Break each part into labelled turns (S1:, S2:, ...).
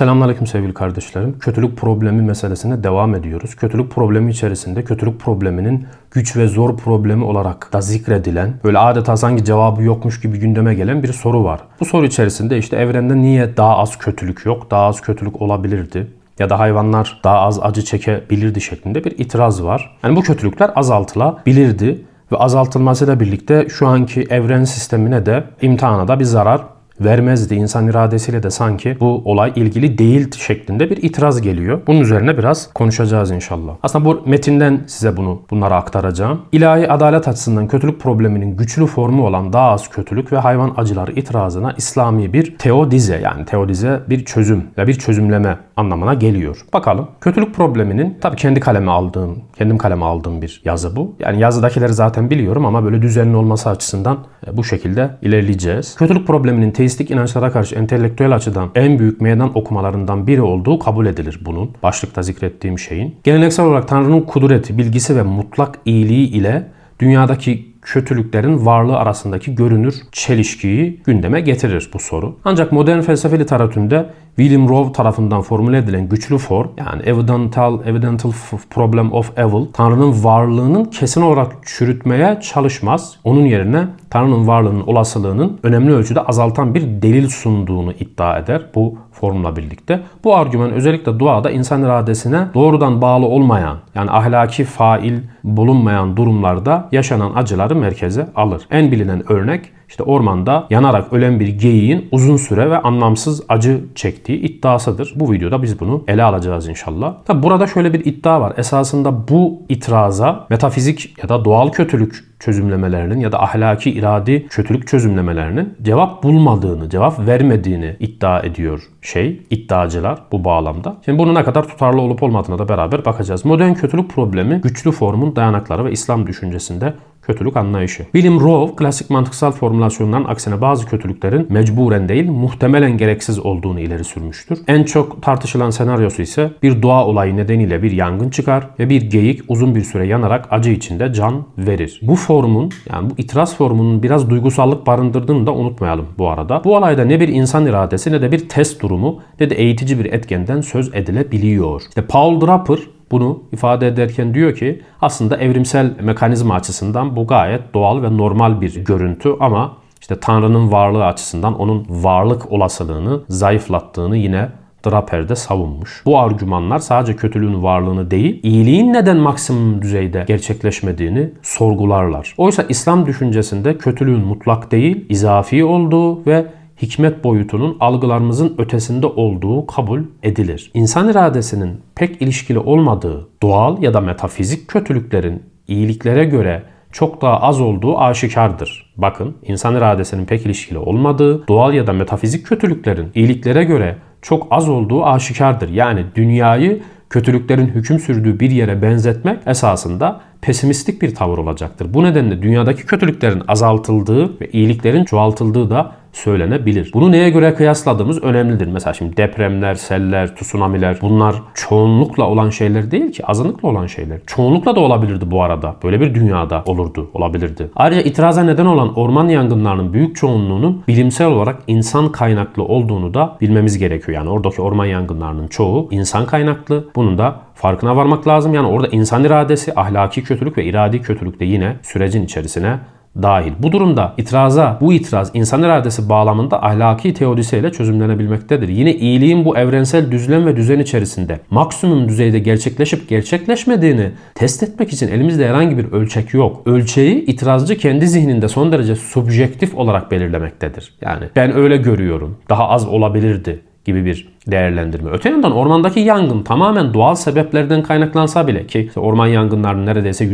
S1: Selamünaleyküm sevgili kardeşlerim. Kötülük problemi meselesine devam ediyoruz. Kötülük problemi içerisinde kötülük probleminin güç ve zor problemi olarak da zikredilen, böyle adeta sanki cevabı yokmuş gibi gündeme gelen bir soru var. Bu soru içerisinde işte evrende niye daha az kötülük yok, daha az kötülük olabilirdi? ya da hayvanlar daha az acı çekebilirdi şeklinde bir itiraz var. Yani bu kötülükler azaltılabilirdi ve azaltılmasıyla birlikte şu anki evren sistemine de imtihana da bir zarar vermezdi. İnsan iradesiyle de sanki bu olay ilgili değil şeklinde bir itiraz geliyor. Bunun üzerine biraz konuşacağız inşallah. Aslında bu metinden size bunu bunları aktaracağım. İlahi adalet açısından kötülük probleminin güçlü formu olan daha az kötülük ve hayvan acıları itirazına İslami bir teodize yani teodize bir çözüm ve bir çözümleme anlamına geliyor. Bakalım. Kötülük probleminin tabii kendi kaleme aldığım, kendim kaleme aldığım bir yazı bu. Yani yazıdakileri zaten biliyorum ama böyle düzenli olması açısından e, bu şekilde ilerleyeceğiz. Kötülük probleminin teistik inançlara karşı entelektüel açıdan en büyük meydan okumalarından biri olduğu kabul edilir bunun. Başlıkta zikrettiğim şeyin. Geleneksel olarak Tanrı'nın kudreti, bilgisi ve mutlak iyiliği ile dünyadaki kötülüklerin varlığı arasındaki görünür çelişkiyi gündeme getirir bu soru. Ancak modern felsefe literatüründe William Rowe tarafından formüle edilen güçlü form yani evidental, evidental problem of evil Tanrı'nın varlığının kesin olarak çürütmeye çalışmaz. Onun yerine Tanrı'nın varlığının olasılığının önemli ölçüde azaltan bir delil sunduğunu iddia eder bu formla birlikte. Bu argüman özellikle duada insan iradesine doğrudan bağlı olmayan yani ahlaki fail bulunmayan durumlarda yaşanan acıları merkeze alır. En bilinen örnek işte ormanda yanarak ölen bir geyiğin uzun süre ve anlamsız acı çektiği iddiasıdır. Bu videoda biz bunu ele alacağız inşallah. Tabi burada şöyle bir iddia var. Esasında bu itiraza metafizik ya da doğal kötülük çözümlemelerinin ya da ahlaki iradi kötülük çözümlemelerinin cevap bulmadığını, cevap vermediğini iddia ediyor şey, iddiacılar bu bağlamda. Şimdi bunun ne kadar tutarlı olup olmadığına da beraber bakacağız. Modern kötülük problemi güçlü formun dayanakları ve İslam düşüncesinde kötülük anlayışı. William Rowe klasik mantıksal formülasyonların aksine bazı kötülüklerin mecburen değil muhtemelen gereksiz olduğunu ileri sürmüştür. En çok tartışılan senaryosu ise bir doğa olayı nedeniyle bir yangın çıkar ve bir geyik uzun bir süre yanarak acı içinde can verir. Bu formun yani bu itiraz formunun biraz duygusallık barındırdığını da unutmayalım bu arada. Bu olayda ne bir insan iradesi ne de bir test durumu ne de eğitici bir etkenden söz edilebiliyor. İşte Paul Draper bunu ifade ederken diyor ki aslında evrimsel mekanizma açısından bu gayet doğal ve normal bir görüntü ama işte Tanrı'nın varlığı açısından onun varlık olasılığını zayıflattığını yine Draper'de savunmuş. Bu argümanlar sadece kötülüğün varlığını değil, iyiliğin neden maksimum düzeyde gerçekleşmediğini sorgularlar. Oysa İslam düşüncesinde kötülüğün mutlak değil, izafi olduğu ve hikmet boyutunun algılarımızın ötesinde olduğu kabul edilir. İnsan iradesinin pek ilişkili olmadığı doğal ya da metafizik kötülüklerin iyiliklere göre çok daha az olduğu aşikardır. Bakın insan iradesinin pek ilişkili olmadığı doğal ya da metafizik kötülüklerin iyiliklere göre çok az olduğu aşikardır. Yani dünyayı kötülüklerin hüküm sürdüğü bir yere benzetmek esasında pesimistik bir tavır olacaktır. Bu nedenle dünyadaki kötülüklerin azaltıldığı ve iyiliklerin çoğaltıldığı da söylenebilir. Bunu neye göre kıyasladığımız önemlidir. Mesela şimdi depremler, seller, tsunamiler bunlar çoğunlukla olan şeyler değil ki azınlıkla olan şeyler. Çoğunlukla da olabilirdi bu arada. Böyle bir dünyada olurdu, olabilirdi. Ayrıca itiraza neden olan orman yangınlarının büyük çoğunluğunun bilimsel olarak insan kaynaklı olduğunu da bilmemiz gerekiyor. Yani oradaki orman yangınlarının çoğu insan kaynaklı. Bunun da farkına varmak lazım. Yani orada insan iradesi, ahlaki kötülük ve iradi kötülük de yine sürecin içerisine dahil. Bu durumda itiraza, bu itiraz insan iradesi bağlamında ahlaki teodisiyle çözümlenebilmektedir. Yine iyiliğin bu evrensel düzlem ve düzen içerisinde maksimum düzeyde gerçekleşip gerçekleşmediğini test etmek için elimizde herhangi bir ölçek yok. Ölçeği itirazcı kendi zihninde son derece subjektif olarak belirlemektedir. Yani ben öyle görüyorum. Daha az olabilirdi gibi bir değerlendirme. Öte yandan ormandaki yangın tamamen doğal sebeplerden kaynaklansa bile ki işte orman yangınlarının neredeyse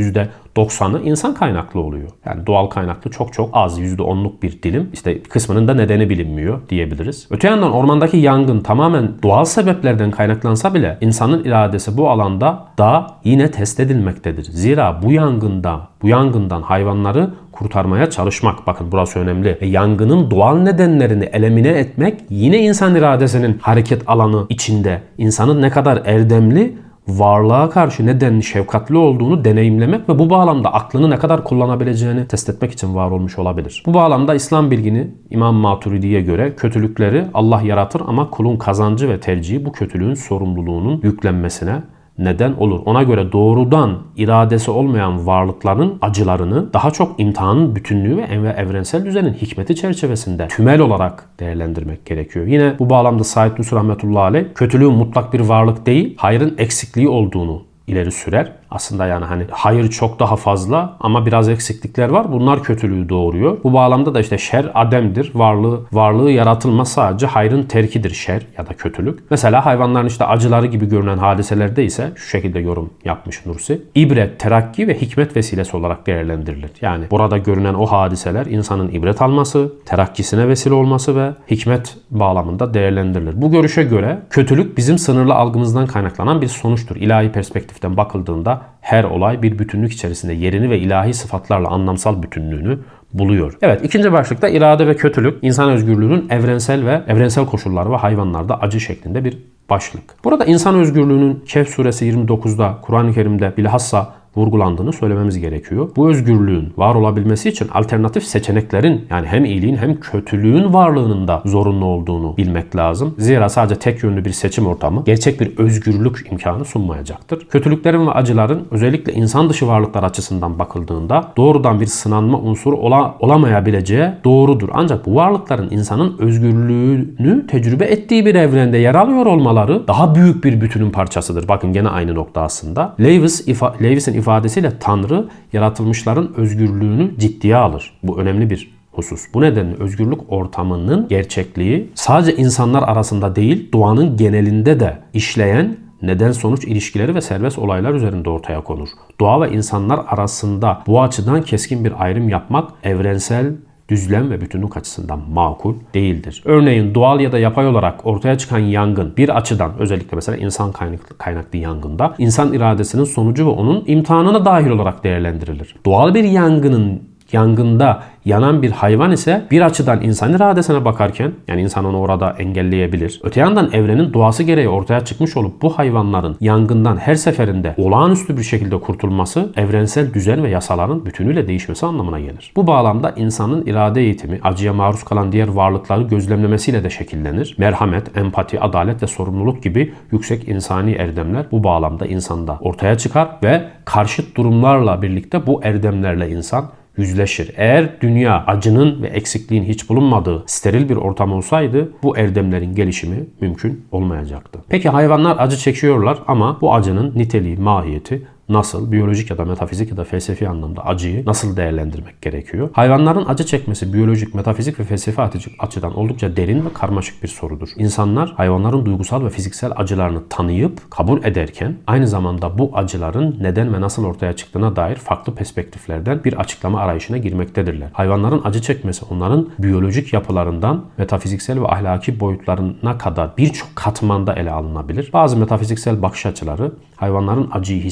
S1: %90'ı insan kaynaklı oluyor. Yani doğal kaynaklı çok çok az %10'luk bir dilim. İşte kısmının da nedeni bilinmiyor diyebiliriz. Öte yandan ormandaki yangın tamamen doğal sebeplerden kaynaklansa bile insanın iradesi bu alanda da yine test edilmektedir. Zira bu yangında, bu yangından hayvanları kurtarmaya çalışmak. Bakın burası önemli. E, yangının doğal nedenlerini elemine etmek yine insan iradesinin hareket alanı içinde. İnsanın ne kadar erdemli varlığa karşı nedenli şefkatli olduğunu deneyimlemek ve bu bağlamda aklını ne kadar kullanabileceğini test etmek için var olmuş olabilir. Bu bağlamda İslam bilgini İmam Maturidi'ye göre kötülükleri Allah yaratır ama kulun kazancı ve tercihi bu kötülüğün sorumluluğunun yüklenmesine neden olur. Ona göre doğrudan iradesi olmayan varlıkların acılarını daha çok imtihanın bütünlüğü ve evrensel düzenin hikmeti çerçevesinde tümel olarak değerlendirmek gerekiyor. Yine bu bağlamda Said Nursi Rahmetullahi Aleyh kötülüğün mutlak bir varlık değil, hayrın eksikliği olduğunu ileri sürer. Aslında yani hani hayır çok daha fazla ama biraz eksiklikler var. Bunlar kötülüğü doğuruyor. Bu bağlamda da işte şer ademdir. Varlığı varlığı yaratılma sadece hayrın terkidir şer ya da kötülük. Mesela hayvanların işte acıları gibi görünen hadiselerde ise şu şekilde yorum yapmış Nursi. İbret, terakki ve hikmet vesilesi olarak değerlendirilir. Yani burada görünen o hadiseler insanın ibret alması, terakkisine vesile olması ve hikmet bağlamında değerlendirilir. Bu görüşe göre kötülük bizim sınırlı algımızdan kaynaklanan bir sonuçtur. İlahi perspektiften bakıldığında her olay bir bütünlük içerisinde yerini ve ilahi sıfatlarla anlamsal bütünlüğünü buluyor. Evet ikinci başlıkta irade ve kötülük insan özgürlüğünün evrensel ve evrensel koşulları ve hayvanlarda acı şeklinde bir başlık. Burada insan özgürlüğünün Kehf suresi 29'da Kur'an-ı Kerim'de bilhassa vurgulandığını söylememiz gerekiyor. Bu özgürlüğün var olabilmesi için alternatif seçeneklerin yani hem iyiliğin hem kötülüğün varlığının da zorunlu olduğunu bilmek lazım. Zira sadece tek yönlü bir seçim ortamı gerçek bir özgürlük imkanı sunmayacaktır. Kötülüklerin ve acıların özellikle insan dışı varlıklar açısından bakıldığında doğrudan bir sınanma unsuru ola, olamayabileceği doğrudur. Ancak bu varlıkların insanın özgürlüğünü tecrübe ettiği bir evrende yer alıyor olmaları daha büyük bir bütünün parçasıdır. Bakın gene aynı nokta aslında. Lewis ifa Lewis'in ifadesiyle Tanrı yaratılmışların özgürlüğünü ciddiye alır. Bu önemli bir husus. Bu nedenle özgürlük ortamının gerçekliği sadece insanlar arasında değil, doğanın genelinde de işleyen neden sonuç ilişkileri ve serbest olaylar üzerinde ortaya konur. Doğa ve insanlar arasında bu açıdan keskin bir ayrım yapmak evrensel düzlem ve bütünlük açısından makul değildir. Örneğin doğal ya da yapay olarak ortaya çıkan yangın bir açıdan özellikle mesela insan kaynaklı, kaynaklı yangında insan iradesinin sonucu ve onun imtihanına dahil olarak değerlendirilir. Doğal bir yangının yangında yanan bir hayvan ise bir açıdan insan iradesine bakarken yani insan onu orada engelleyebilir. Öte yandan evrenin doğası gereği ortaya çıkmış olup bu hayvanların yangından her seferinde olağanüstü bir şekilde kurtulması evrensel düzen ve yasaların bütünüyle değişmesi anlamına gelir. Bu bağlamda insanın irade eğitimi acıya maruz kalan diğer varlıkları gözlemlemesiyle de şekillenir. Merhamet, empati, adalet ve sorumluluk gibi yüksek insani erdemler bu bağlamda insanda ortaya çıkar ve karşıt durumlarla birlikte bu erdemlerle insan yüzleşir. Eğer dünya acının ve eksikliğin hiç bulunmadığı steril bir ortam olsaydı bu erdemlerin gelişimi mümkün olmayacaktı. Peki hayvanlar acı çekiyorlar ama bu acının niteliği, mahiyeti nasıl biyolojik ya da metafizik ya da felsefi anlamda acıyı nasıl değerlendirmek gerekiyor? Hayvanların acı çekmesi biyolojik, metafizik ve felsefi açıdan oldukça derin ve karmaşık bir sorudur. İnsanlar hayvanların duygusal ve fiziksel acılarını tanıyıp kabul ederken aynı zamanda bu acıların neden ve nasıl ortaya çıktığına dair farklı perspektiflerden bir açıklama arayışına girmektedirler. Hayvanların acı çekmesi onların biyolojik yapılarından metafiziksel ve ahlaki boyutlarına kadar birçok katmanda ele alınabilir. Bazı metafiziksel bakış açıları hayvanların acıyı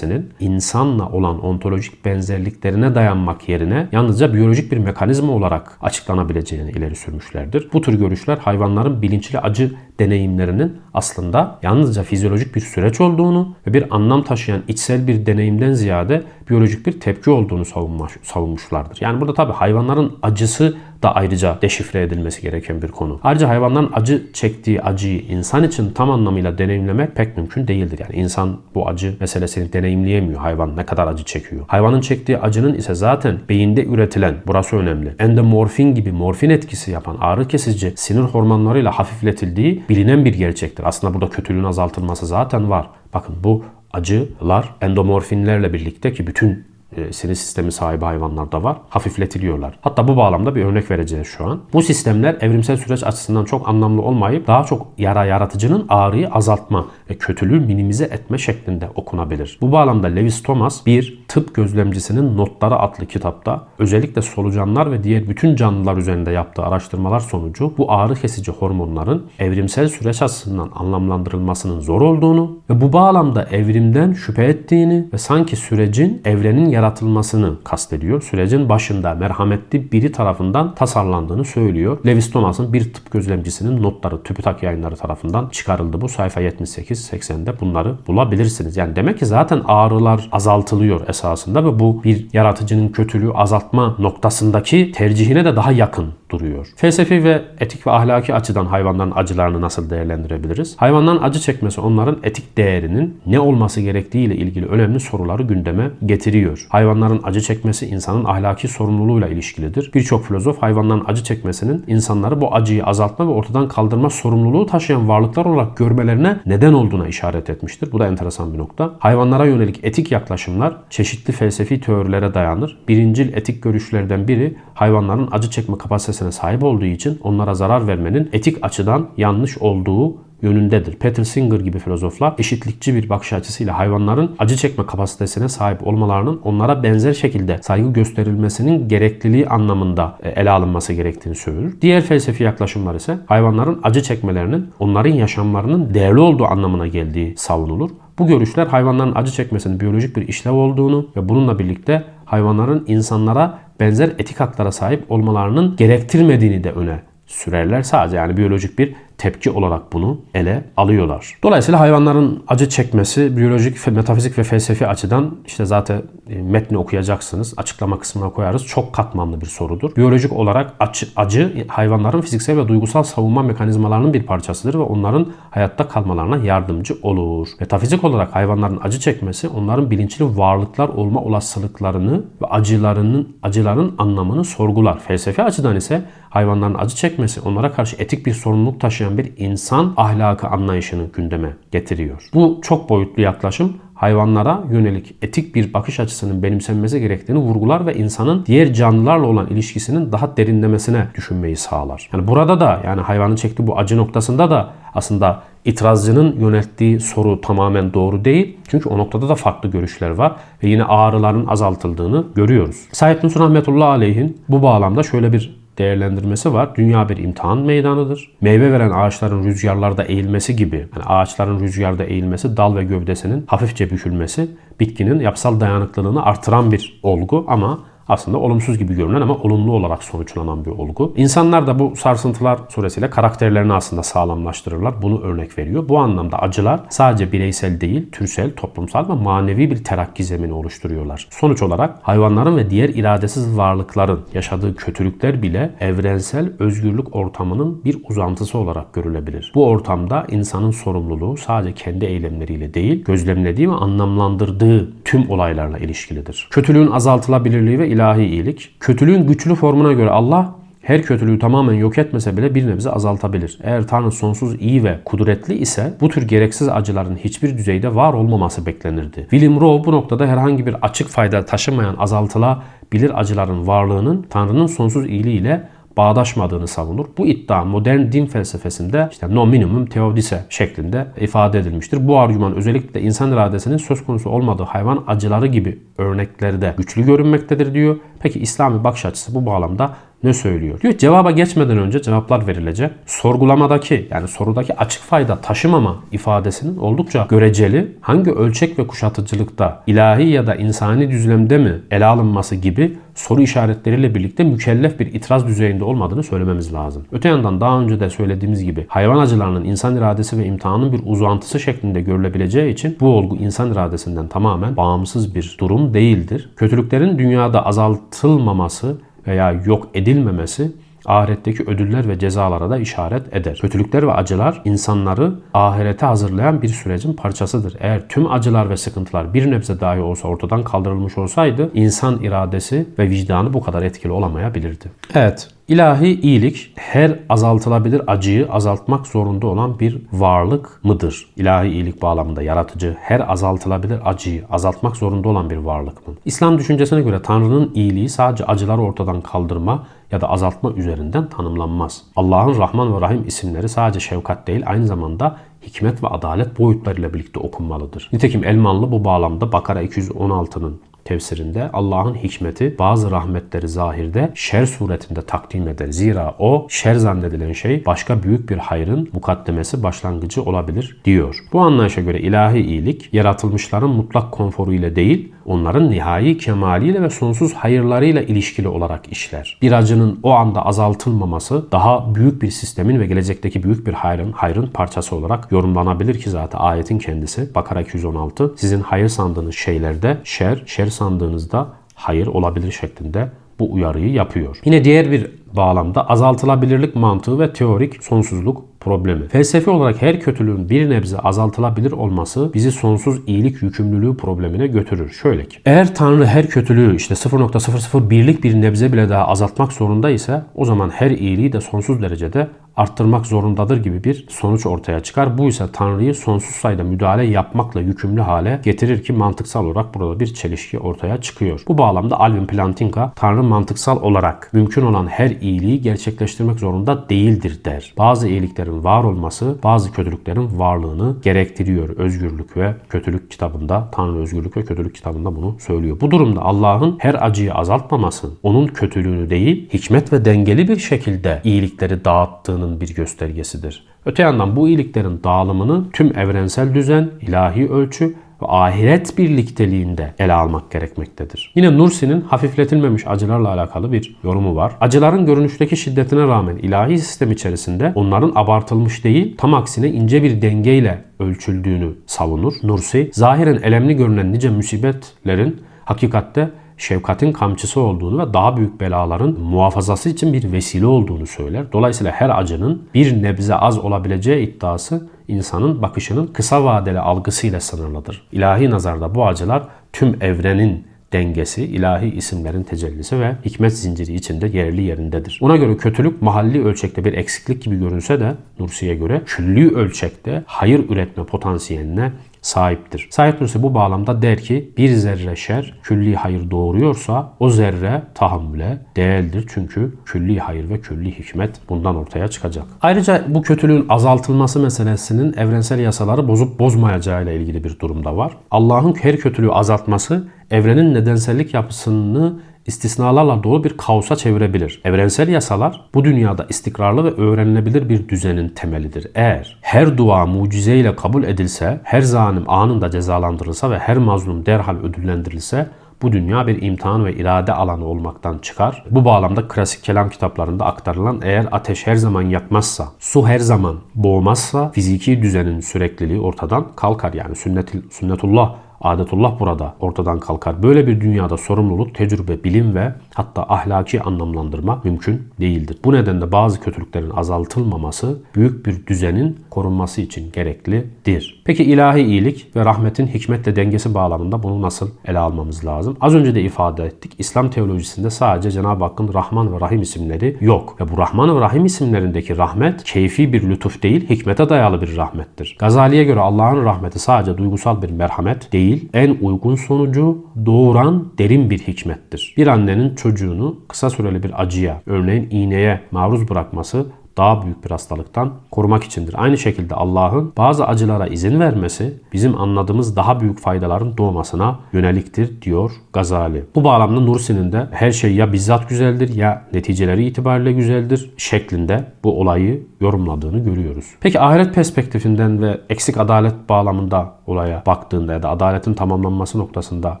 S1: hissetmesinin insanla olan ontolojik benzerliklerine dayanmak yerine yalnızca biyolojik bir mekanizma olarak açıklanabileceğini ileri sürmüşlerdir. Bu tür görüşler hayvanların bilinçli acı deneyimlerinin aslında yalnızca fizyolojik bir süreç olduğunu ve bir anlam taşıyan içsel bir deneyimden ziyade biyolojik bir tepki olduğunu savunmuş, savunmuşlardır. Yani burada tabii hayvanların acısı da ayrıca deşifre edilmesi gereken bir konu. Ayrıca hayvanların acı çektiği acıyı insan için tam anlamıyla deneyimlemek pek mümkün değildir. Yani insan bu acı meselesini deneyimleyemiyor. Hayvan ne kadar acı çekiyor. Hayvanın çektiği acının ise zaten beyinde üretilen, burası önemli, endorfin gibi morfin etkisi yapan ağrı kesici sinir hormonlarıyla hafifletildiği bilinen bir gerçektir. Aslında burada kötülüğün azaltılması zaten var. Bakın bu acılar endomorfinlerle birlikte ki bütün sinir sistemi sahibi hayvanlarda var. Hafifletiliyorlar. Hatta bu bağlamda bir örnek vereceğiz şu an. Bu sistemler evrimsel süreç açısından çok anlamlı olmayıp daha çok yara yaratıcının ağrıyı azaltma ve kötülüğü minimize etme şeklinde okunabilir. Bu bağlamda Lewis Thomas bir tıp gözlemcisinin Notları adlı kitapta özellikle solucanlar ve diğer bütün canlılar üzerinde yaptığı araştırmalar sonucu bu ağrı kesici hormonların evrimsel süreç açısından anlamlandırılmasının zor olduğunu ve bu bağlamda evrimden şüphe ettiğini ve sanki sürecin evrenin yaratılmasını kastediyor. Sürecin başında merhametli biri tarafından tasarlandığını söylüyor. Lewis Thomas'ın bir tıp gözlemcisinin notları TÜBİTAK yayınları tarafından çıkarıldı. Bu sayfa 78-80'de bunları bulabilirsiniz. Yani demek ki zaten ağrılar azaltılıyor esasında ve bu bir yaratıcının kötülüğü azaltma noktasındaki tercihine de daha yakın duruyor. Felsefi ve etik ve ahlaki açıdan hayvanların acılarını nasıl değerlendirebiliriz? Hayvanların acı çekmesi onların etik değerinin ne olması gerektiği ile ilgili önemli soruları gündeme getiriyor. Hayvanların acı çekmesi insanın ahlaki sorumluluğuyla ilişkilidir. Birçok filozof hayvanların acı çekmesinin insanları bu acıyı azaltma ve ortadan kaldırma sorumluluğu taşıyan varlıklar olarak görmelerine neden olduğuna işaret etmiştir. Bu da enteresan bir nokta. Hayvanlara yönelik etik yaklaşımlar çeşitli felsefi teorilere dayanır. Birincil etik görüşlerden biri hayvanların acı çekme kapasitesine sahip olduğu için onlara zarar vermenin etik açıdan yanlış olduğu yönündedir. Peter Singer gibi filozoflar eşitlikçi bir bakış açısıyla hayvanların acı çekme kapasitesine sahip olmalarının onlara benzer şekilde saygı gösterilmesinin gerekliliği anlamında e, ele alınması gerektiğini söylür. Diğer felsefi yaklaşımlar ise hayvanların acı çekmelerinin onların yaşamlarının değerli olduğu anlamına geldiği savunulur. Bu görüşler hayvanların acı çekmesinin biyolojik bir işlev olduğunu ve bununla birlikte hayvanların insanlara benzer etik haklara sahip olmalarının gerektirmediğini de öne sürerler. Sadece yani biyolojik bir tepki olarak bunu ele alıyorlar. Dolayısıyla hayvanların acı çekmesi biyolojik, metafizik ve felsefi açıdan işte zaten e, metni okuyacaksınız. Açıklama kısmına koyarız. Çok katmanlı bir sorudur. Biyolojik olarak acı, acı hayvanların fiziksel ve duygusal savunma mekanizmalarının bir parçasıdır ve onların hayatta kalmalarına yardımcı olur. Metafizik olarak hayvanların acı çekmesi onların bilinçli varlıklar olma olasılıklarını ve acılarının acıların anlamını sorgular. Felsefi açıdan ise hayvanların acı çekmesi onlara karşı etik bir sorumluluk taşıyan bir insan ahlakı anlayışını gündeme getiriyor. Bu çok boyutlu yaklaşım hayvanlara yönelik etik bir bakış açısının benimsenmesi gerektiğini vurgular ve insanın diğer canlılarla olan ilişkisinin daha derinlemesine düşünmeyi sağlar. Yani burada da yani hayvanın çektiği bu acı noktasında da aslında itirazcının yönelttiği soru tamamen doğru değil. Çünkü o noktada da farklı görüşler var ve yine ağrıların azaltıldığını görüyoruz. Said Nursi Rahmetullah Aleyh'in bu bağlamda şöyle bir değerlendirmesi var. Dünya bir imtihan meydanıdır. Meyve veren ağaçların rüzgarlarda eğilmesi gibi, yani ağaçların rüzgarda eğilmesi, dal ve gövdesinin hafifçe bükülmesi bitkinin yapsal dayanıklılığını artıran bir olgu ama aslında olumsuz gibi görünen ama olumlu olarak sonuçlanan bir olgu. İnsanlar da bu sarsıntılar suresiyle karakterlerini aslında sağlamlaştırırlar. Bunu örnek veriyor. Bu anlamda acılar sadece bireysel değil, türsel, toplumsal ve manevi bir terakki zemini oluşturuyorlar. Sonuç olarak hayvanların ve diğer iradesiz varlıkların yaşadığı kötülükler bile evrensel özgürlük ortamının bir uzantısı olarak görülebilir. Bu ortamda insanın sorumluluğu sadece kendi eylemleriyle değil, gözlemlediği ve anlamlandırdığı tüm olaylarla ilişkilidir. Kötülüğün azaltılabilirliği ve ilahi iyilik. Kötülüğün güçlü formuna göre Allah her kötülüğü tamamen yok etmese bile bir nebze azaltabilir. Eğer Tanrı sonsuz iyi ve kudretli ise bu tür gereksiz acıların hiçbir düzeyde var olmaması beklenirdi. William Rowe bu noktada herhangi bir açık fayda taşımayan azaltılabilir acıların varlığının Tanrı'nın sonsuz iyiliğiyle bağdaşmadığını savunur. Bu iddia modern din felsefesinde işte no minimum theodise şeklinde ifade edilmiştir. Bu argüman özellikle insan iradesinin söz konusu olmadığı hayvan acıları gibi örneklerde güçlü görünmektedir diyor. Peki İslami bakış açısı bu bağlamda ne söylüyor? Diyor cevaba geçmeden önce cevaplar verilecek. Sorgulamadaki yani sorudaki açık fayda taşımama ifadesinin oldukça göreceli hangi ölçek ve kuşatıcılıkta ilahi ya da insani düzlemde mi ele alınması gibi soru işaretleriyle birlikte mükellef bir itiraz düzeyinde olmadığını söylememiz lazım. Öte yandan daha önce de söylediğimiz gibi hayvan acılarının insan iradesi ve imtihanın bir uzantısı şeklinde görülebileceği için bu olgu insan iradesinden tamamen bağımsız bir durum değildir. Kötülüklerin dünyada azaltılmaması veya yok edilmemesi ahiretteki ödüller ve cezalara da işaret eder. Kötülükler ve acılar insanları ahirete hazırlayan bir sürecin parçasıdır. Eğer tüm acılar ve sıkıntılar bir nebze dahi olsa ortadan kaldırılmış olsaydı insan iradesi ve vicdanı bu kadar etkili olamayabilirdi. Evet, İlahi iyilik her azaltılabilir acıyı azaltmak zorunda olan bir varlık mıdır? İlahi iyilik bağlamında yaratıcı her azaltılabilir acıyı azaltmak zorunda olan bir varlık mı? İslam düşüncesine göre Tanrı'nın iyiliği sadece acıları ortadan kaldırma ya da azaltma üzerinden tanımlanmaz. Allah'ın Rahman ve Rahim isimleri sadece şefkat değil aynı zamanda hikmet ve adalet boyutlarıyla birlikte okunmalıdır. Nitekim Elmanlı bu bağlamda Bakara 216'nın tefsirinde Allah'ın hikmeti bazı rahmetleri zahirde şer suretinde takdim eder. Zira o şer zannedilen şey başka büyük bir hayrın mukaddemesi başlangıcı olabilir diyor. Bu anlayışa göre ilahi iyilik yaratılmışların mutlak konforu ile değil onların nihai kemaliyle ve sonsuz hayırlarıyla ilişkili olarak işler. Bir acının o anda azaltılmaması daha büyük bir sistemin ve gelecekteki büyük bir hayrın, hayrın parçası olarak yorumlanabilir ki zaten ayetin kendisi Bakara 216 sizin hayır sandığınız şeylerde şer, şer sandığınızda hayır olabilir şeklinde bu uyarıyı yapıyor. Yine diğer bir bağlamda azaltılabilirlik mantığı ve teorik sonsuzluk problemi. Felsefi olarak her kötülüğün bir nebze azaltılabilir olması bizi sonsuz iyilik yükümlülüğü problemine götürür. Şöyle ki eğer Tanrı her kötülüğü işte 0.001'lik bir nebze bile daha azaltmak zorunda ise o zaman her iyiliği de sonsuz derecede arttırmak zorundadır gibi bir sonuç ortaya çıkar. Bu ise Tanrı'yı sonsuz sayıda müdahale yapmakla yükümlü hale getirir ki mantıksal olarak burada bir çelişki ortaya çıkıyor. Bu bağlamda Alvin Plantinga Tanrı mantıksal olarak mümkün olan her iyiliği gerçekleştirmek zorunda değildir der. Bazı iyiliklerin var olması bazı kötülüklerin varlığını gerektiriyor. Özgürlük ve kötülük kitabında Tanrı özgürlük ve kötülük kitabında bunu söylüyor. Bu durumda Allah'ın her acıyı azaltmaması onun kötülüğünü değil hikmet ve dengeli bir şekilde iyilikleri dağıttığının bir göstergesidir. Öte yandan bu iyiliklerin dağılımını tüm evrensel düzen, ilahi ölçü ve ahiret birlikteliğinde ele almak gerekmektedir. Yine Nursi'nin hafifletilmemiş acılarla alakalı bir yorumu var. Acıların görünüşteki şiddetine rağmen ilahi sistem içerisinde onların abartılmış değil, tam aksine ince bir dengeyle ölçüldüğünü savunur. Nursi, zahiren elemli görünen nice musibetlerin hakikatte şefkatin kamçısı olduğunu ve daha büyük belaların muhafazası için bir vesile olduğunu söyler. Dolayısıyla her acının bir nebze az olabileceği iddiası insanın bakışının kısa vadeli algısıyla sınırlıdır. İlahi nazarda bu acılar tüm evrenin dengesi, ilahi isimlerin tecellisi ve hikmet zinciri içinde yerli yerindedir. Ona göre kötülük mahalli ölçekte bir eksiklik gibi görünse de Nursi'ye göre külli ölçekte hayır üretme potansiyeline sahiptir. Said Nursi bu bağlamda der ki bir zerre şer külli hayır doğuruyorsa o zerre tahammüle değerlidir. Çünkü külli hayır ve külli hikmet bundan ortaya çıkacak. Ayrıca bu kötülüğün azaltılması meselesinin evrensel yasaları bozup bozmayacağıyla ilgili bir durumda var. Allah'ın her kötülüğü azaltması evrenin nedensellik yapısını istisnalarla dolu bir kaosa çevirebilir. Evrensel yasalar bu dünyada istikrarlı ve öğrenilebilir bir düzenin temelidir. Eğer her dua mucizeyle kabul edilse, her zalim anında cezalandırılsa ve her mazlum derhal ödüllendirilse bu dünya bir imtihan ve irade alanı olmaktan çıkar. Bu bağlamda klasik kelam kitaplarında aktarılan eğer ateş her zaman yakmazsa, su her zaman boğmazsa fiziki düzenin sürekliliği ortadan kalkar. Yani sünnet, sünnetullah Adetullah burada ortadan kalkar. Böyle bir dünyada sorumluluk, tecrübe, bilim ve hatta ahlaki anlamlandırma mümkün değildir. Bu nedenle bazı kötülüklerin azaltılmaması büyük bir düzenin korunması için gereklidir. Peki ilahi iyilik ve rahmetin hikmetle dengesi bağlamında bunu nasıl ele almamız lazım? Az önce de ifade ettik. İslam teolojisinde sadece Cenab-ı Hakk'ın Rahman ve Rahim isimleri yok. Ve bu Rahman ve Rahim isimlerindeki rahmet keyfi bir lütuf değil, hikmete dayalı bir rahmettir. Gazali'ye göre Allah'ın rahmeti sadece duygusal bir merhamet değil, en uygun sonucu doğuran derin bir hikmettir. Bir annenin çocuğunu kısa süreli bir acıya, örneğin iğneye maruz bırakması daha büyük bir hastalıktan korumak içindir. Aynı şekilde Allah'ın bazı acılara izin vermesi bizim anladığımız daha büyük faydaların doğmasına yöneliktir diyor Gazali. Bu bağlamda Nursi'nin de her şey ya bizzat güzeldir ya neticeleri itibariyle güzeldir şeklinde bu olayı yorumladığını görüyoruz. Peki ahiret perspektifinden ve eksik adalet bağlamında olaya baktığında ya da adaletin tamamlanması noktasında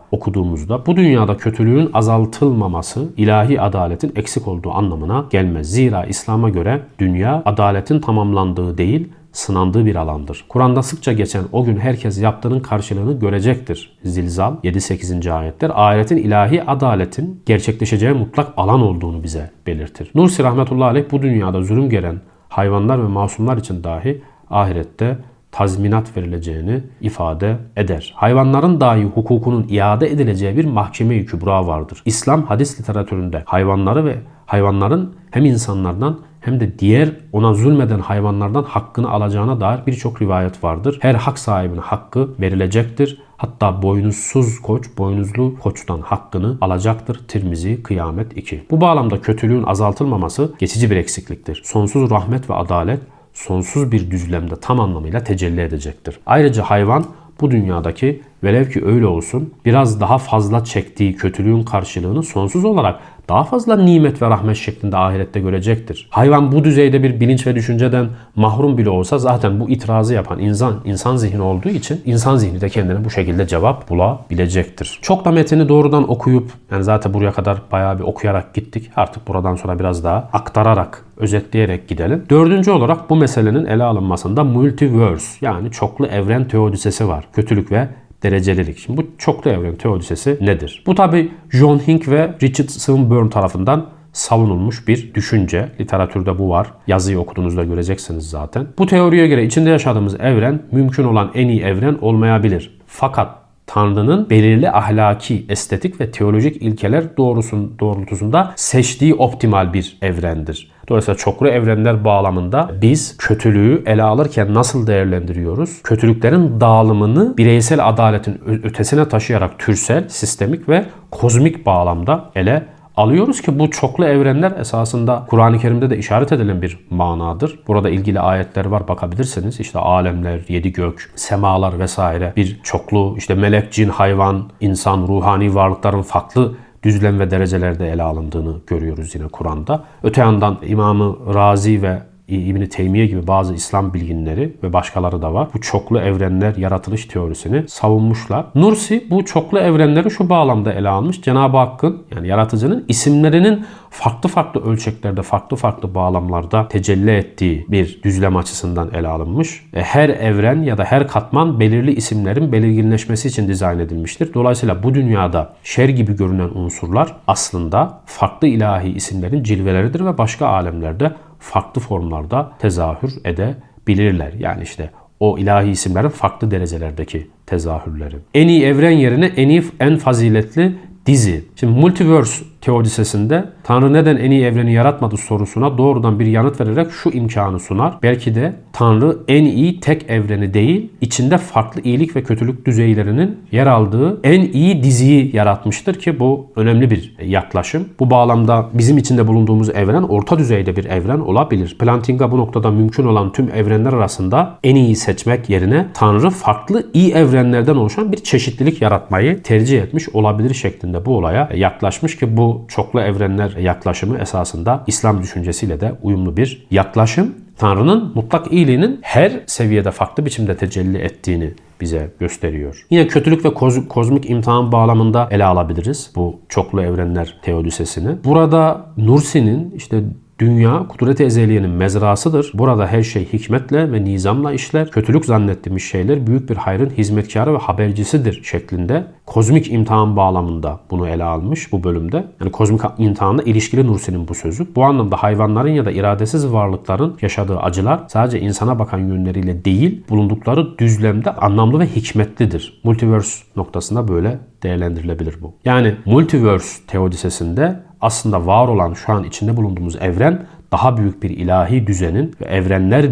S1: okuduğumuzda bu dünyada kötülüğün azaltılmaması ilahi adaletin eksik olduğu anlamına gelmez. Zira İslam'a göre dünya adaletin tamamlandığı değil sınandığı bir alandır. Kur'an'da sıkça geçen o gün herkes yaptığının karşılığını görecektir. Zilzal 7-8. ayetler ahiretin ilahi adaletin gerçekleşeceği mutlak alan olduğunu bize belirtir. Nursi rahmetullahi aleyh bu dünyada zulüm gelen hayvanlar ve masumlar için dahi ahirette tazminat verileceğini ifade eder. Hayvanların dahi hukukunun iade edileceği bir mahkeme-i kübra vardır. İslam hadis literatüründe hayvanları ve hayvanların hem insanlardan hem de diğer ona zulmeden hayvanlardan hakkını alacağına dair birçok rivayet vardır. Her hak sahibine hakkı verilecektir. Hatta boynuzsuz koç, boynuzlu koçtan hakkını alacaktır. Tirmizi Kıyamet 2. Bu bağlamda kötülüğün azaltılmaması geçici bir eksikliktir. Sonsuz rahmet ve adalet sonsuz bir düzlemde tam anlamıyla tecelli edecektir. Ayrıca hayvan bu dünyadaki Velev ki öyle olsun biraz daha fazla çektiği kötülüğün karşılığını sonsuz olarak daha fazla nimet ve rahmet şeklinde ahirette görecektir. Hayvan bu düzeyde bir bilinç ve düşünceden mahrum bile olsa zaten bu itirazı yapan insan, insan zihni olduğu için insan zihni de kendine bu şekilde cevap bulabilecektir. Çok da metni doğrudan okuyup yani zaten buraya kadar bayağı bir okuyarak gittik. Artık buradan sonra biraz daha aktararak özetleyerek gidelim. Dördüncü olarak bu meselenin ele alınmasında multiverse yani çoklu evren teodisesi var. Kötülük ve derecelilik. Şimdi bu çoklu evren teodisesi nedir? Bu tabi John Hink ve Richard Swinburne tarafından savunulmuş bir düşünce. Literatürde bu var. Yazıyı okuduğunuzda göreceksiniz zaten. Bu teoriye göre içinde yaşadığımız evren mümkün olan en iyi evren olmayabilir. Fakat Tanrı'nın belirli ahlaki, estetik ve teolojik ilkeler doğrusun, doğrultusunda seçtiği optimal bir evrendir. Dolayısıyla çoklu evrenler bağlamında biz kötülüğü ele alırken nasıl değerlendiriyoruz? Kötülüklerin dağılımını bireysel adaletin ötesine taşıyarak türsel, sistemik ve kozmik bağlamda ele alıyoruz ki bu çoklu evrenler esasında Kur'an-ı Kerim'de de işaret edilen bir manadır. Burada ilgili ayetler var bakabilirsiniz. İşte alemler, yedi gök, semalar vesaire bir çoklu işte melek, cin, hayvan, insan, ruhani varlıkların farklı düzlem ve derecelerde ele alındığını görüyoruz yine Kur'an'da. Öte yandan İmamı Razi ve İbni Teymiye gibi bazı İslam bilginleri ve başkaları da var. Bu çoklu evrenler yaratılış teorisini savunmuşlar. Nursi bu çoklu evrenleri şu bağlamda ele almış. Cenab-ı Hakk'ın yani yaratıcının isimlerinin farklı farklı ölçeklerde, farklı farklı bağlamlarda tecelli ettiği bir düzlem açısından ele alınmış. E, her evren ya da her katman belirli isimlerin belirginleşmesi için dizayn edilmiştir. Dolayısıyla bu dünyada şer gibi görünen unsurlar aslında farklı ilahi isimlerin cilveleridir ve başka alemlerde farklı formlarda tezahür edebilirler. Yani işte o ilahi isimlerin farklı derecelerdeki tezahürleri. En iyi evren yerine en iyi, en faziletli dizi. Şimdi multiverse teodisesinde Tanrı neden en iyi evreni yaratmadı sorusuna doğrudan bir yanıt vererek şu imkanı sunar. Belki de Tanrı en iyi tek evreni değil, içinde farklı iyilik ve kötülük düzeylerinin yer aldığı en iyi diziyi yaratmıştır ki bu önemli bir yaklaşım. Bu bağlamda bizim içinde bulunduğumuz evren orta düzeyde bir evren olabilir. Plantinga bu noktada mümkün olan tüm evrenler arasında en iyi seçmek yerine Tanrı farklı iyi evrenlerden oluşan bir çeşitlilik yaratmayı tercih etmiş olabilir şeklinde bu olaya yaklaşmış ki bu çoklu evrenler yaklaşımı esasında İslam düşüncesiyle de uyumlu bir yaklaşım. Tanrı'nın mutlak iyiliğinin her seviyede farklı biçimde tecelli ettiğini bize gösteriyor. Yine kötülük ve koz, kozmik imtihan bağlamında ele alabiliriz bu çoklu evrenler teodisesini. Burada Nursi'nin işte Dünya kudret-i ezeliyenin mezrasıdır. Burada her şey hikmetle ve nizamla işler. Kötülük zannettiğimiz şeyler büyük bir hayrın hizmetkarı ve habercisidir şeklinde kozmik imtihan bağlamında bunu ele almış bu bölümde. Yani kozmik imtihanla ilişkili Nursi'nin bu sözü. Bu anlamda hayvanların ya da iradesiz varlıkların yaşadığı acılar sadece insana bakan yönleriyle değil, bulundukları düzlemde anlamlı ve hikmetlidir. Multiverse noktasında böyle değerlendirilebilir bu. Yani multiverse teodisesinde aslında var olan şu an içinde bulunduğumuz evren daha büyük bir ilahi düzenin ve evrenler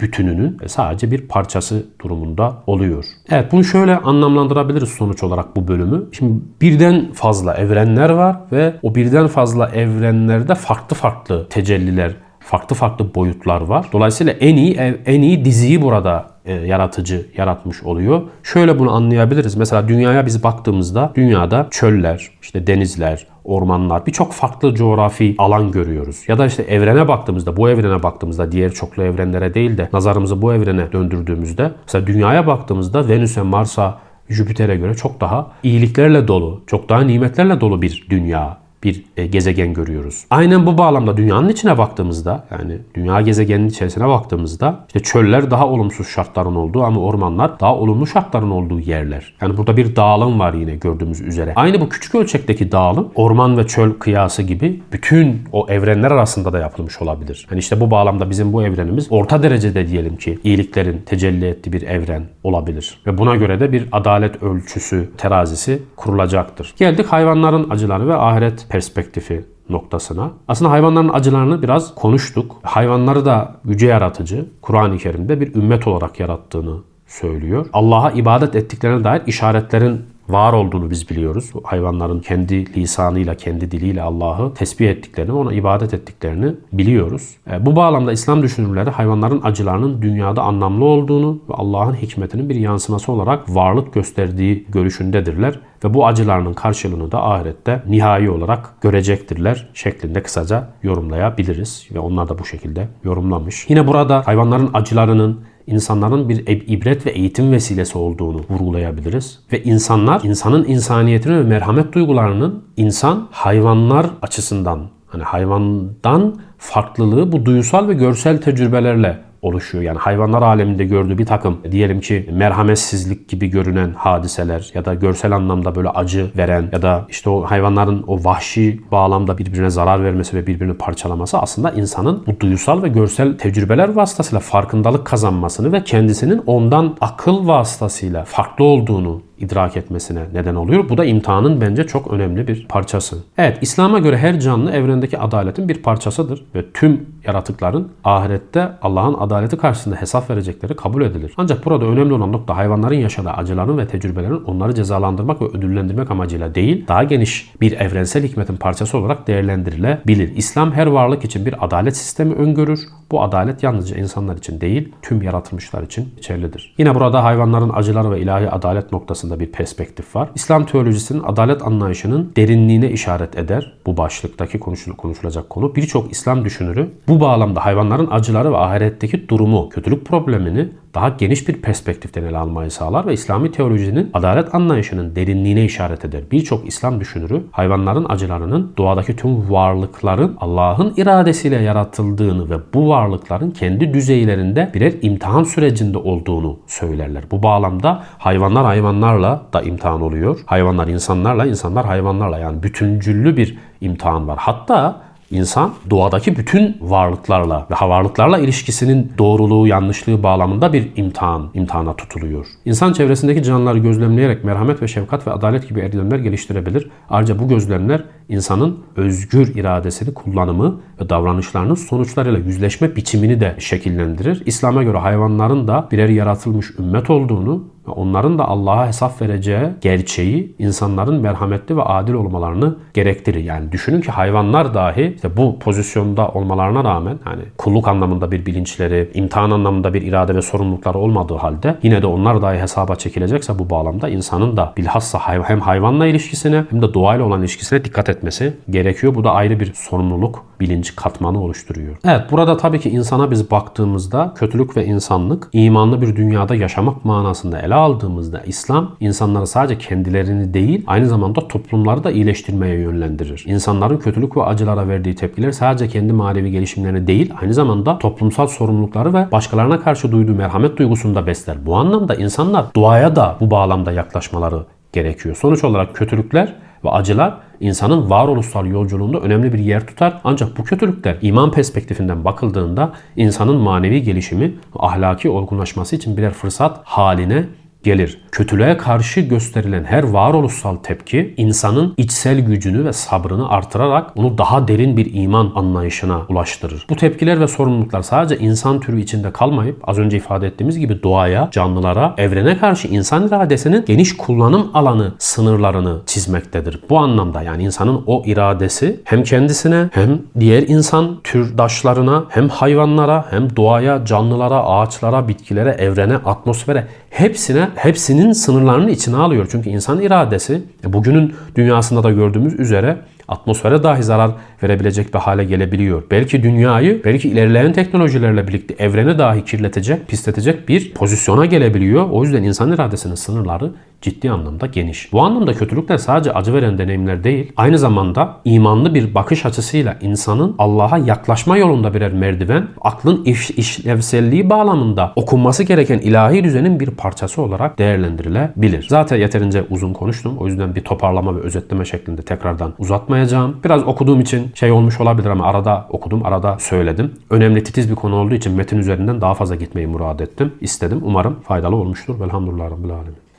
S1: bütününün sadece bir parçası durumunda oluyor. Evet bunu şöyle anlamlandırabiliriz sonuç olarak bu bölümü. Şimdi birden fazla evrenler var ve o birden fazla evrenlerde farklı farklı tecelliler, farklı farklı boyutlar var. Dolayısıyla en iyi en iyi diziyi burada e, yaratıcı yaratmış oluyor. Şöyle bunu anlayabiliriz. Mesela dünyaya biz baktığımızda dünyada çöller, işte denizler, ormanlar, birçok farklı coğrafi alan görüyoruz. Ya da işte evrene baktığımızda, bu evrene baktığımızda diğer çoklu evrenlere değil de nazarımızı bu evrene döndürdüğümüzde mesela dünyaya baktığımızda Venüs'e, Mars'a, Jüpiter'e göre çok daha iyiliklerle dolu, çok daha nimetlerle dolu bir dünya bir e, gezegen görüyoruz. Aynen bu bağlamda dünyanın içine baktığımızda yani dünya gezegeninin içerisine baktığımızda işte çöller daha olumsuz şartların olduğu ama ormanlar daha olumlu şartların olduğu yerler. Yani burada bir dağılım var yine gördüğümüz üzere. Aynı bu küçük ölçekteki dağılım orman ve çöl kıyası gibi bütün o evrenler arasında da yapılmış olabilir. Yani işte bu bağlamda bizim bu evrenimiz orta derecede diyelim ki iyiliklerin tecelli ettiği bir evren olabilir. Ve buna göre de bir adalet ölçüsü terazisi kurulacaktır. Geldik hayvanların acıları ve ahiret perspektifi noktasına. Aslında hayvanların acılarını biraz konuştuk. Hayvanları da yüce yaratıcı Kur'an-ı Kerim'de bir ümmet olarak yarattığını söylüyor. Allah'a ibadet ettiklerine dair işaretlerin var olduğunu biz biliyoruz. Hayvanların kendi lisanıyla, kendi diliyle Allah'ı tesbih ettiklerini, ona ibadet ettiklerini biliyoruz. E, bu bağlamda İslam düşünürleri hayvanların acılarının dünyada anlamlı olduğunu ve Allah'ın hikmetinin bir yansıması olarak varlık gösterdiği görüşündedirler ve bu acılarının karşılığını da ahirette nihai olarak görecektirler şeklinde kısaca yorumlayabiliriz ve onlar da bu şekilde yorumlamış. Yine burada hayvanların acılarının insanların bir ibret ve eğitim vesilesi olduğunu vurgulayabiliriz. Ve insanlar, insanın insaniyetini ve merhamet duygularının insan hayvanlar açısından, hani hayvandan farklılığı bu duyusal ve görsel tecrübelerle oluşuyor. Yani hayvanlar aleminde gördüğü bir takım diyelim ki merhametsizlik gibi görünen hadiseler ya da görsel anlamda böyle acı veren ya da işte o hayvanların o vahşi bağlamda birbirine zarar vermesi ve birbirini parçalaması aslında insanın bu duyusal ve görsel tecrübeler vasıtasıyla farkındalık kazanmasını ve kendisinin ondan akıl vasıtasıyla farklı olduğunu idrak etmesine neden oluyor. Bu da imtihanın bence çok önemli bir parçası. Evet, İslam'a göre her canlı evrendeki adaletin bir parçasıdır ve tüm yaratıkların ahirette Allah'ın adaleti karşısında hesap verecekleri kabul edilir. Ancak burada önemli olan nokta hayvanların yaşadığı acıların ve tecrübelerin onları cezalandırmak ve ödüllendirmek amacıyla değil, daha geniş bir evrensel hikmetin parçası olarak değerlendirilebilir. İslam her varlık için bir adalet sistemi öngörür. Bu adalet yalnızca insanlar için değil, tüm yaratılmışlar için geçerlidir. Yine burada hayvanların acıları ve ilahi adalet noktasında bir perspektif var. İslam teolojisinin adalet anlayışının derinliğine işaret eder. Bu başlıktaki konuşulacak konu. Birçok İslam düşünürü bu bağlamda hayvanların acıları ve ahiretteki durumu, kötülük problemini daha geniş bir perspektiften ele almayı sağlar ve İslami teolojinin adalet anlayışının derinliğine işaret eder. Birçok İslam düşünürü hayvanların acılarının doğadaki tüm varlıkların Allah'ın iradesiyle yaratıldığını ve bu varlıkların kendi düzeylerinde birer imtihan sürecinde olduğunu söylerler. Bu bağlamda hayvanlar hayvanlarla da imtihan oluyor. Hayvanlar insanlarla, insanlar hayvanlarla yani bütüncüllü bir imtihan var. Hatta İnsan doğadaki bütün varlıklarla ve varlıklarla ilişkisinin doğruluğu, yanlışlığı bağlamında bir imtihan, imtihana tutuluyor. İnsan çevresindeki canlıları gözlemleyerek merhamet ve şefkat ve adalet gibi erdemler geliştirebilir. Ayrıca bu gözlemler insanın özgür iradesini kullanımı ve davranışlarının sonuçlarıyla yüzleşme biçimini de şekillendirir. İslam'a göre hayvanların da birer yaratılmış ümmet olduğunu ve onların da Allah'a hesap vereceği gerçeği insanların merhametli ve adil olmalarını gerektirir. Yani düşünün ki hayvanlar dahi işte bu pozisyonda olmalarına rağmen yani kulluk anlamında bir bilinçleri, imtihan anlamında bir irade ve sorumlulukları olmadığı halde yine de onlar dahi hesaba çekilecekse bu bağlamda insanın da bilhassa hem hayvanla ilişkisine hem de doğayla olan ilişkisine dikkat etmesi gerekiyor. Bu da ayrı bir sorumluluk bilinç katmanı oluşturuyor. Evet burada tabii ki insana biz baktığımızda kötülük ve insanlık imanlı bir dünyada yaşamak manasında ele aldığımızda İslam insanları sadece kendilerini değil aynı zamanda toplumları da iyileştirmeye yönlendirir. İnsanların kötülük ve acılara verdiği tepkiler sadece kendi manevi gelişimlerini değil aynı zamanda toplumsal sorumlulukları ve başkalarına karşı duyduğu merhamet duygusunu da besler. Bu anlamda insanlar duaya da bu bağlamda yaklaşmaları gerekiyor. Sonuç olarak kötülükler ve acılar insanın varoluşsal yolculuğunda önemli bir yer tutar. Ancak bu kötülükler iman perspektifinden bakıldığında insanın manevi gelişimi ahlaki olgunlaşması için birer fırsat haline gelir. Kötülüğe karşı gösterilen her varoluşsal tepki insanın içsel gücünü ve sabrını artırarak onu daha derin bir iman anlayışına ulaştırır. Bu tepkiler ve sorumluluklar sadece insan türü içinde kalmayıp az önce ifade ettiğimiz gibi doğaya, canlılara, evrene karşı insan iradesinin geniş kullanım alanı sınırlarını çizmektedir. Bu anlamda yani insanın o iradesi hem kendisine hem diğer insan türdaşlarına hem hayvanlara hem doğaya, canlılara, ağaçlara, bitkilere, evrene, atmosfere hepsine hepsinin sınırlarını içine alıyor. Çünkü insan iradesi bugünün dünyasında da gördüğümüz üzere atmosfere dahi zarar verebilecek bir hale gelebiliyor. Belki dünyayı, belki ilerleyen teknolojilerle birlikte evreni dahi kirletecek, pisletecek bir pozisyona gelebiliyor. O yüzden insan iradesinin sınırları ciddi anlamda geniş. Bu anlamda kötülükler sadece acı veren deneyimler değil, aynı zamanda imanlı bir bakış açısıyla insanın Allah'a yaklaşma yolunda birer merdiven, aklın iş, işlevselliği bağlamında okunması gereken ilahi düzenin bir parçası olarak değerlendirilebilir. Zaten yeterince uzun konuştum. O yüzden bir toparlama ve özetleme şeklinde tekrardan uzatmayacağım. Biraz okuduğum için şey olmuş olabilir ama arada okudum, arada söyledim. Önemli titiz bir konu olduğu için metin üzerinden daha fazla gitmeyi murad ettim, istedim. Umarım faydalı olmuştur. Velhamdülillah Rabbil Alemin.